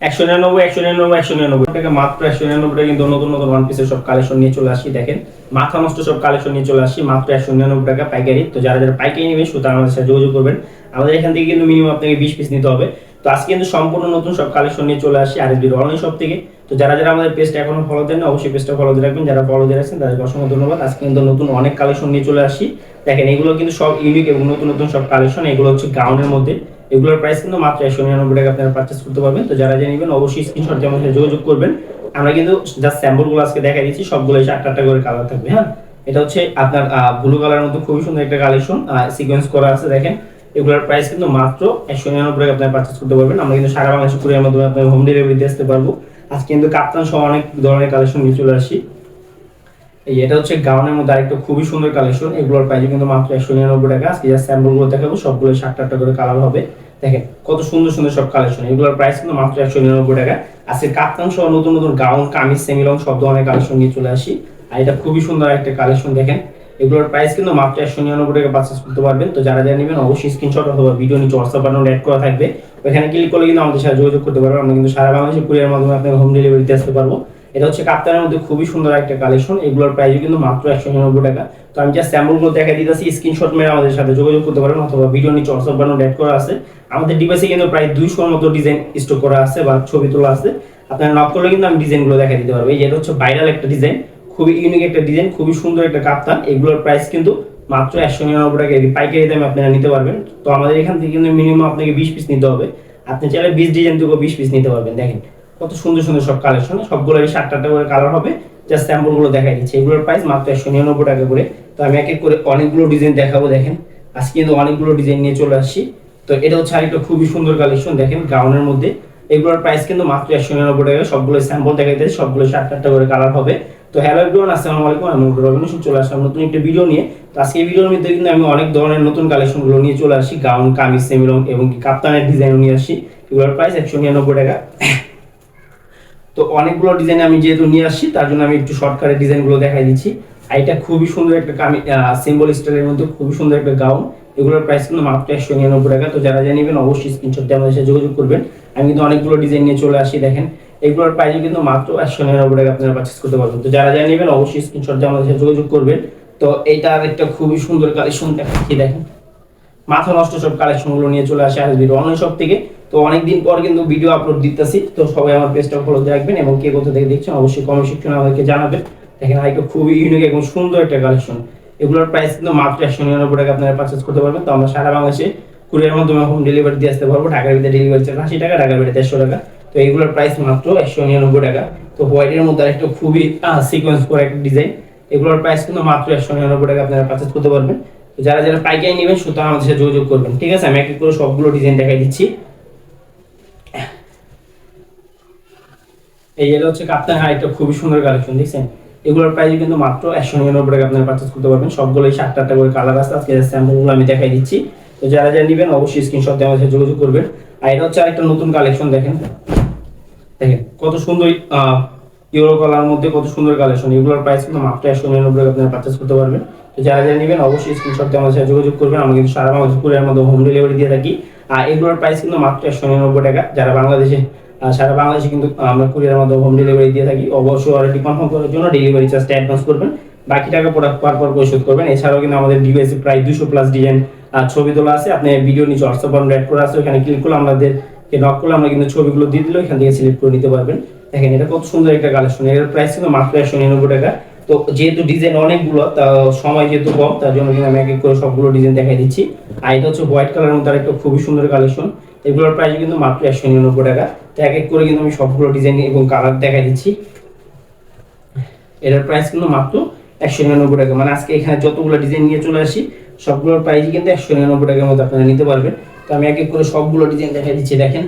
একশো নিরানব্বই একশো নিরানব্বই একশো নিরানব্বই টাকা। মাত্র একশো নিরানব্বই কিন্তু নতুন নতুন ওয়ান পিসের সব কালেকশন নিয়ে চলে আসি দেখেন। মাথা নষ্ট সব কালেকশন নিয়ে চলে আসি মাত্র একশো নিরানব্বই টাকা পাইকারি। তো যারা যারা পাইকারি নেবেন, সুতরাং আমাদের সাথে যোগাযোগ করবেন। আমাদের এখান থেকে কিন্তু মিনিমাম আপনাকে বিশ পিস নিতে হবে। তো আজকে কিন্তু সম্পূর্ণ নতুন সব কালেকশন নিয়ে চলে আসি আর এসবির অনলাইন সব থেকে। তো যারা যারা আমাদের পেজটা এখনও ফলো দেন অবশ্যই পেজটা ফলো দিয়ে রাখবেন। যারা ফলো দিয়ে রাখছেন, তাদেরকে অসংখ্য ধন্যবাদ। আজকে কিন্তু নতুন অনেক কালেকশন নিয়ে চলে আসি দেখেন, এগুলো কিন্তু সব ইউনিক এবং নতুন নতুন সব কালেকশন এগুলো হচ্ছে গাউনের মধ্যে। এগুলোর প্রাইস কিন্তু মাত্র একশো নিরানব্বই টাকা আপনারা পারচেস করতে পারবেন। তো যারা যে নেবেন, অবশ্যই স্ক্রিনশট যেমন যোগাযোগ করবেন। আমরা কিন্তু জাস্ট স্যাম্পলগুলো আজকে দেখা দিচ্ছি সবগুলো এসে আটটা করে কালার থাকবে হ্যাঁ? এটা হচ্ছে আপনার ব্লু কালারের মধ্যে খুবই সুন্দর একটা কালেকশন সিকোয়েন্স করা আছে, দেখেন। এগুলোর প্রাইস কিন্তু মাত্র একশো নিরানব্বই টাকা আপনার পার্চেস করতে পারবেন। আমরা কিন্তু সারা বাংলাদেশ কুরিয়ার মাধ্যমে আপনার হোম ডেলিভারি দিয়ে আসতে পারব। আজকে কিন্তু কাপ্তান সহ অনেক ধরনের কালেকশন নিয়ে চলে আসি। এই এটা হচ্ছে গাউনের মধ্যে আরেকটা খুবই সুন্দর কালেকশন এগুলোর প্রাইস কিন্তু মাত্র একশো নিরানব্বই টাকা। আজকে যা স্যাম্পলগুলো দেখাবো, সবগুলো সাতটা আটটা করে কালার হবে। দেখেন, কত সুন্দর সুন্দর সব কালেকশন এগুলোর প্রাইস কিন্তু মাত্র একশো নিরানব্বই টাকা। আজকে কাপ্তান সহ নতুন নতুন গাউন কামিজ সেমিলং সব ধরনের কালেকশন নিয়ে চলে আসি। আর এটা খুবই সুন্দর একটা কালেকশন দেখেন। এগুলোর প্রাইস কিন্তু মাত্র একশো নিরানব্বই টাকা পারচেস করতে পারবেন। তো যারা যারা নেবেন অবশ্যই স্ক্রিনশট অথবা ভিডিও নিচে হোয়াটসঅ্যাপ বাটন অ্যাড করা থাকবে। ওখানে ক্লিক করলে কিন্তু আমাদের সাথে যোগাযোগ করতে পারবেন। আমরা কিন্তু সারা বাংলাদেশে কুরিয়ার মাধ্যমে আপনাকে হোম ডেলিভারিতে আসতে পারব। এটা হচ্ছে কাপ্তানের মধ্যে খুবই সুন্দর একটা কালেকশন এগুলোর প্রাইস কিন্তু মাত্র একশো নিরানব্বই টাকা। তো আমি জাস্ট স্যাম্পলগুলো দেখা দিতেছি স্ক্রিনশট মেরে আমাদের সাথে যোগাযোগ করতে পারেন অথবা ভিডিও নিচে হোয়াটসঅ্যাপ বাটন অ্যাড করা আছে। আমাদের ডিভাইসে কিন্তু প্রায় দুইশোর মতো ডিজাইন স্টক করা আছে বা ছবি তোলা আছে। আপনারা নক করলে কিন্তু আমি ডিজাইনগুলো দেখা দিতে পারব। এই যেটা হচ্ছে ভাইরাল একটা ডিজাইন খুবই ইউনিক একটা ডিজাইন খুবই সুন্দর একটা কাপ্তান। এগুলোর প্রাইস কিন্তু মাত্র একশো নিরানব্বই টাকা। পাইকারি দামে আপনারা নিতে পারবেন। তো আমাদের এখান থেকে কিন্তু মিনিমাম আপনাকে বিশ পিস নিতে হবে। আপনি চাইলে বিশ ডিজাইন থেকে বিশ পিস নিতে পারবেন। দেখেন কত সুন্দর সুন্দর সব কালেকশন সবগুলো এই সাতটা করে কালার হবে। জাস্ট স্যাম্পলগুলো দেখাই দিচ্ছি। এগুলোর প্রাইস মাত্র একশো নিরানব্বই টাকা করে। তো আমি এক এক করে অনেকগুলো ডিজাইন দেখাবো, দেখেন। আজকে কিন্তু অনেকগুলো ডিজাইন নিয়ে চলে আসছি। তো এটা হচ্ছে আরেকটা খুবই সুন্দর কালেকশন দেখেন গাউনের মধ্যে। এগুলোর প্রাইস কিন্তু মাত্র একশো নিরানব্বই টাকা। সবগুলো স্যাম্পল দেখাইতে সবগুলো সাতটা আটটা করে কালার হবে। তো হ্যালো এভরিওয়ান আসসালামু আলাইকুম। আমি রবিন চলে আসলাম নতুন একটা ভিডিও নিয়ে। তো আজকে ভিডিওর মধ্যে কিন্তু আমি অনেক ধরনের নতুন কালেকশনগুলো নিয়ে চলে আসি গাউন কামিজ সেমিলং এবং কাপ্তানের ডিজাইনও নিয়ে আসি এগুলোর প্রাইস একশো নিরানব্বই টাকা। তো অনেকগুলো ডিজাইন আমি যেহেতু নিয়ে আসছি, তার জন্য আমি একটু শর্টকাটে ডিজাইনগুলো দেখাই দিচ্ছি। আর এটা খুবই সুন্দর একটা কামি সিম্বল স্টাইলের মধ্যে খুবই সুন্দর একটা গাউন এগুলোর প্রাইস কিন্তু মাত্র একশো নিরানব্বই টাকা। তো যারা জানিবেন, অবশ্যই স্ক্রিনশট দিয়ে আমাদের সাথে যোগাযোগ করবেন। আমি কিন্তু অনেকগুলো ডিজাইন নিয়ে চলে আসি, দেখেন। এগুলোর প্রাইস কিন্তু মাত্র একশো নিরানব্বই টাকা আপনারা পারচেস করতে পারবেন। তো যারা যারা নেবেন অবশ্যই স্ক্রিনশট দিয়ে আমাদের সাথে যোগাযোগ করবেন। তো এইটা একটা খুবই সুন্দর কালেকশন দেখাচ্ছি, দেখেন। মাথা নষ্ট সব কালেকশনগুলো নিয়ে চলে আসে আসবে অনলাইন সব থেকে। তো অনেকদিন পর কিন্তু ভিডিও আপলোড দিতেছি। তো সবাই আমার পেজটা ফলো রাখবেন এবং কে কোথা থেকে দেখছেন অবশ্যই কমেন্ট সেকশনে আমাদেরকে জানাবেন। দেখেন আরেকটা খুবই ইউনিক এবং সুন্দর একটা কালেকশন এগুলোর প্রাইস কিন্তু মাত্র একশো নিরানব্বই টাকা আপনারা পারচেস করতে পারবেন। তো আমরা সারা বাংলাদেশে কুরিয়ার মাধ্যমে হোম ডেলিভারি দিয়ে আসতে পারব। ঢাকার ভিতরে ডেলিভারি চার্জ আশি টাকা, ঢাকার ভিতরে দেড়শো টাকা। তো এইগুলোর প্রাইস মাত্র একশো নিরানব্বই টাকা। তো হোয়াইটের মধ্যে আরেকটা খুবই সিকোয়েন্স করে একটা ডিজাইন এগুলোর প্রাইস কিন্তু মাত্র একশো নিরানব্বই টাকা আপনারা পারচেস করতে পারবেন। তো যারা যারা পাইকারি নেবেন, সুতরাং আমাদের সাথে যোগাযোগ করবেন। ঠিক আছে? আমি এক করে সবগুলো ডিজাইন দেখাই দিচ্ছি। এই এটা হচ্ছে কাপ্তান হাই একটা খুবই সুন্দর কালেকশন দেখছেন? এগুলোর প্রাইস কিন্তু মাত্র একশো নিরানব্বই টাকা আপনারা পারচেস করতে পারবেন। সবগুলোই সাতটা আটটা করে কালার আছে। আজকে স্যাম্পলগুলো আমি দেখাই দিচ্ছি। তো যারা যারা নেবেন, অবশ্যই স্ক্রিনশট দিয়ে আমাদের যোগাযোগ করবেন। আর এটা হচ্ছে আরেকটা নতুন কালেকশন দেখেন। দেখেন, কত সুন্দর ইউরো কালার মধ্যে কত সুন্দর কালেকশন এগুলোর প্রাইস কিন্তু মাত্র একশো নিরানব্বই টাকা আপনারা পারচেস করতে পারবেন। তো যারা যারা নেবেন, অবশ্যই স্ক্রিনশট দিয়ে আমাদের সাথে যোগাযোগ করবেন। আমরা কিন্তু সারা বাংলাদেশ কুরিয়ার মাধ্যমে হোম ডেলিভারি দিয়ে থাকি। আর এগুলোর প্রাইস কিন্তু মাত্র একশো নিরানব্বই টাকা। যারা বাংলাদেশে সারা বাংলাদেশে কিন্তু আমরা কুরিয়ার মাধ্যমে হোম ডেলিভারি দিয়ে থাকি। অবশ্যই অলরেডি কনফার্ম করার জন্য ডেলিভারি চার্জটা অ্যাডভান্স করবেন। বাকি টাকা প্রোডাক্ট পার পর পরিশোধ করবেন। এছাড়াও কিন্তু আমাদের ডিভাইসে প্রায় দুশো প্লাস ডিজাইন ছবি তোলা আছে। আপনি ভিডিও নিচে হোয়াটসঅ্যাপ বাটন অ্যাড করা আছে, ওখানে ক্লিক করলে আমাদের নক করলে আমরা কিন্তু ছবিগুলো দিয়ে দিলে এখান থেকে সিলেক্ট করে নিতে পারবেন। দেখেন, এটা কত সুন্দর একটা কালেকশন এর প্রাইস কিন্তু মাত্র একশো নিরানব্বই টাকা। তো যেহেতু ডিজাইন অনেকগুলো, তা সময় যেহেতু কম, তার জন্য কিন্তু আমি এক এক করে সবগুলো ডিজাইন দেখাই দিচ্ছি। আর এটা হচ্ছে হোয়াইট কালারের মধ্যে একটা খুবই সুন্দর কালেকশন এগুলোর প্রাইস কিন্তু মাত্র একশো নিরানব্বই টাকা। তো এক এক করে কিন্তু আমি সবগুলো ডিজাইন এবং কালার দেখাই দিচ্ছি। এটার প্রাইস কিন্তু মাত্র একশো নিরানব্বই টাকা। মানে আজকে এখানে যতগুলো ডিজাইন নিয়ে চলে আসি, সবগুলোর প্রাইসই কিন্তু একশো নিরানব্বই টাকার মধ্যে আপনারা নিতে পারবেন। তো আমি এক এক করে সবগুলো ডিজাইন দেখাই দিচ্ছি, দেখেন।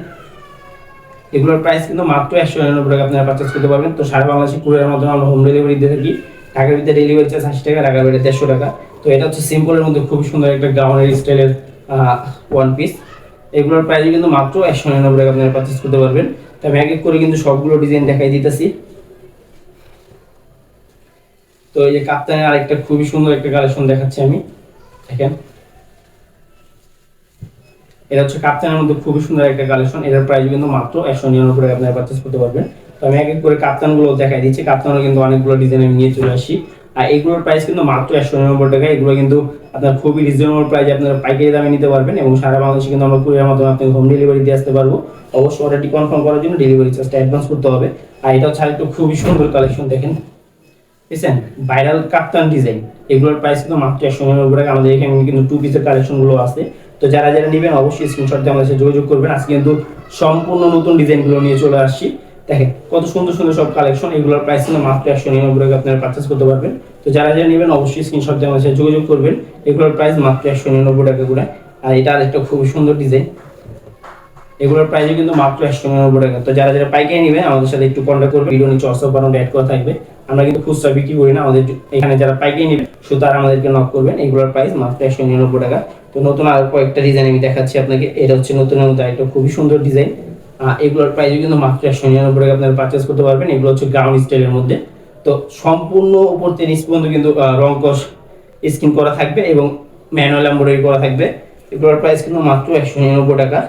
এগুলোর প্রাইস কিন্তু মাত্র একশো নিরানব্বই টাকা আপনারা পারচেস করতে পারবেন। তো সারা বাংলাদেশে কুরিয়ার মাধ্যমে আমরা হোম ডেলিভারি দিয়ে থাকি। ঢাকার ভিতরে ডেলিভারি চার্জ আশি টাকা, ঢাকার ভিতরে দেড়শো টাকা। তো এটা হচ্ছে সিম্পলের মধ্যে খুব সুন্দর একটা গাউনের স্টাইলের ওয়ান পিস এগুলোর প্রাইস কিন্তু মাত্র একশো নিরানব্বই টাকা আপনারা পারচেস করতে পারবেন। তো আমি এক এক করে কিন্তু সবগুলো ডিজাইন দেখাই দিতেছি। তো এই যে কাপ্তানের আরেকটা খুবই সুন্দর একটা কালেকশন দেখাচ্ছি আমি, দেখেন। এটা হচ্ছে কাপ্তানের মধ্যে খুবই সুন্দর একটা কালেকশন এটার প্রাইস কিন্তু মাত্র একশো নিরানব্বই টাকা আপনারা পারচেস করতে পারবেন। তো আমি এক এক করে কাপ্তানগুলো দেখাই দিচ্ছি, কাপ্তানও কিন্তু অনেকগুলো ডিজাইন আমি নিয়ে চলে আসি। আর এগুলোর প্রাইস কিন্তু মাত্র একশো নিরানব্বই টাকা। এগুলো কিন্তু আপনার খুবই রিজনেবল প্রাইসে আপনারা পাইকারি দামে নিতে পারবেন এবং সারা বাংলাদেশে কিন্তু আমরা কুরিয়ার মাধ্যমে আপনাকে হোম ডেলিভারি দিয়ে আসতে পারব। অবশ্যই অর্ডারটি কনফার্ম করার জন্য ডেলিভারি চার্জটা অ্যাডভান্স করতে হবে। আর এটা হচ্ছে আরেকটু খুবই সুন্দর কালেকশন দেখেন। বুঝছেন ভাইরাল কাপ্তান ডিজাইন এগুলোর প্রাইস কিন্তু মাত্র একশো নিরানব্বই টাকা। আমাদের এখানে কিন্তু টু পিসের কালেকশনগুলো আছে। তো যারা যারা নেবেন অবশ্যই স্ক্রিনশট দিয়ে আমাদের সাথে যোগাযোগ করবেন। আজকে কিন্তু সম্পূর্ণ নতুন ডিজাইনগুলো নিয়ে চলে আসছি। দেখেন, কত সুন্দর সুন্দর সব কালেকশন এগুলোর প্রাইস কিন্তু মাত্র একশো নিরানব্বই টাকা আপনারা পারচেস করতে পারবেন। তো যারা যারা নেবেন, অবশ্যই স্ক্রিনশট দিয়ে আমাদের সাথে যোগাযোগ করবেন। এগুলোর প্রাইস মাত্র একশো নিরানব্বই টাকা করে। আর এটা আরেকটা খুবই সুন্দর ডিজাইন এগুলোর প্রাইসও কিন্তু মাত্র একশো নিরানব্বই টাকা। তো যারা যারা পাইকারি নেবেন, আমাদের সাথে একটু কন্ট্যাক্ট করবে ভিডিও নিচে হোয়াটসঅ্যাপ বানানো অ্যাড করা থাকবে। আমরা কিন্তু খুচরা বিক্রি করি না। আমাদের এখানে যারা পাইকারি নেবেন, শুধু আমাদেরকে নক করবেন। এগুলোর প্রাইস মাত্র একশো নিরানব্বই টাকা। তো নতুন আর কয়েকটা ডিজাইন আমি দেখাচ্ছি আপনাকে। এটা হচ্ছে নতুনের মধ্যে একটা খুবই সুন্দর ডিজাইন এগুলোর প্রাইস কিন্তু মাত্র একশো নিরানব্বই টাকা আপনারা পারচেস করতে পারবেন। এগুলো হচ্ছে গাউন স্টাইলের মধ্যে। তো সম্পূর্ণ উপর থেকে নিচ পর্যন্ত কিন্তু রং কষ স্কিন করা থাকবে এবং ম্যানুয়াল এম্ব্রয়ডারি করা থাকবে। এগুলোর প্রাইস কিন্তু মাত্র একশো নিরানব্বই টাকা।